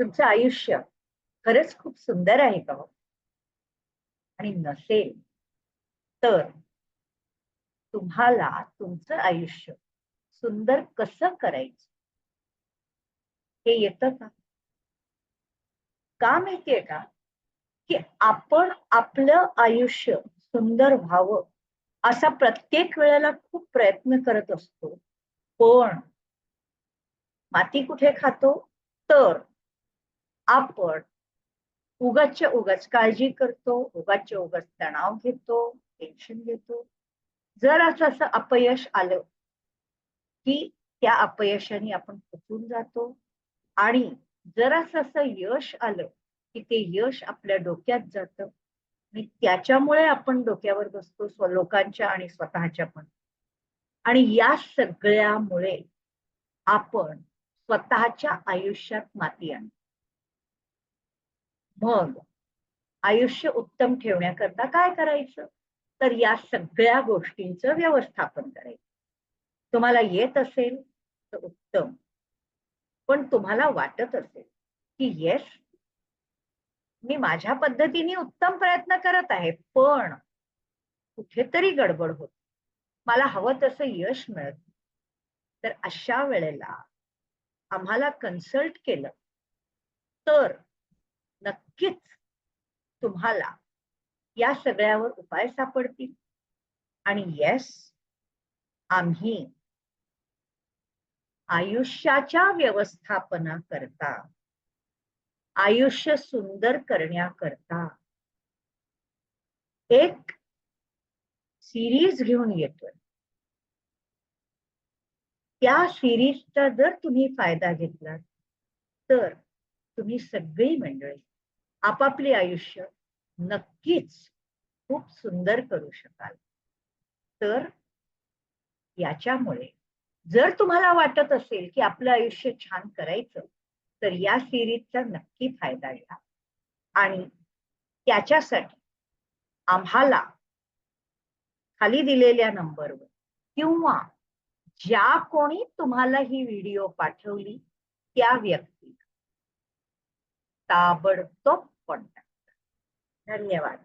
तुमचं आयुष्य खरंच खूप सुंदर आहे का हो? आणि नसेल तर तुम्हाला तुमचं आयुष्य सुंदर कसं करायचं? हे येतं का? का माहितीये का? की आपण आपलं आयुष्य सुंदर व्हावं असा प्रत्येक वेळेला खूप प्रयत्न करत असतो. पण माती कुठे खातो? तर आपण उगाच्या उगाच काळजी करतो उगाच्या उगाच तणाव घेतो टेन्शन घेतो. जर असं असं अपयश आलं की त्या अपयशाने आपण खचून जातो आणि जर असं असं यश आलं की ते यश आपल्या डोक्यात जातं आणि त्याच्यामुळे आपण डोक्यावर बसतो स्व लोकांच्या आणि स्वतःच्या पण. आणि या सगळ्यामुळे आपण स्वतःच्या आयुष्यात माती आणतो. मग आयुष्य उत्तम ठेवण्याकरता काय करायचं? तर या सगळ्या गोष्टींचं व्यवस्थापन करायचं. तुम्हाला येत असेल तर उत्तम. पण तुम्हाला वाटत असेल की येस मी माझ्या पद्धतीने उत्तम प्रयत्न करत आहे पण कुठेतरी गडबड होत. मला हवं तसं यश मिळत तर अशा वेळेला आम्हाला कन्सल्ट केलं. तर नक्कीच तुम्हाला या सगळ्यावर उपाय सापडतील. आणि येस आम्ही आयुष्याच्या व्यवस्थापनाकरता आयुष्य सुंदर करण्याकरता एक सिरीज घेऊन येतोय. त्या सिरीजचा जर तुम्ही फायदा घेतला तर तुम्ही सगळी मंडळी आपापले आयुष्य नक्कीच खूप सुंदर करू शकाल. तर याच्यामुळे जर तुम्हाला वाटत असेल की आपलं आयुष्य छान करायचं तर या सिरीजचा नक्की फायदा घ्या. आणि त्याच्यासाठी आम्हाला खाली दिलेल्या नंबरवर किंवा ज्या कोणी तुम्हाला ही व्हिडिओ पाठवली त्या व्यक्ती ताबडतोब कॉन्टॅक्ट धन्यवाद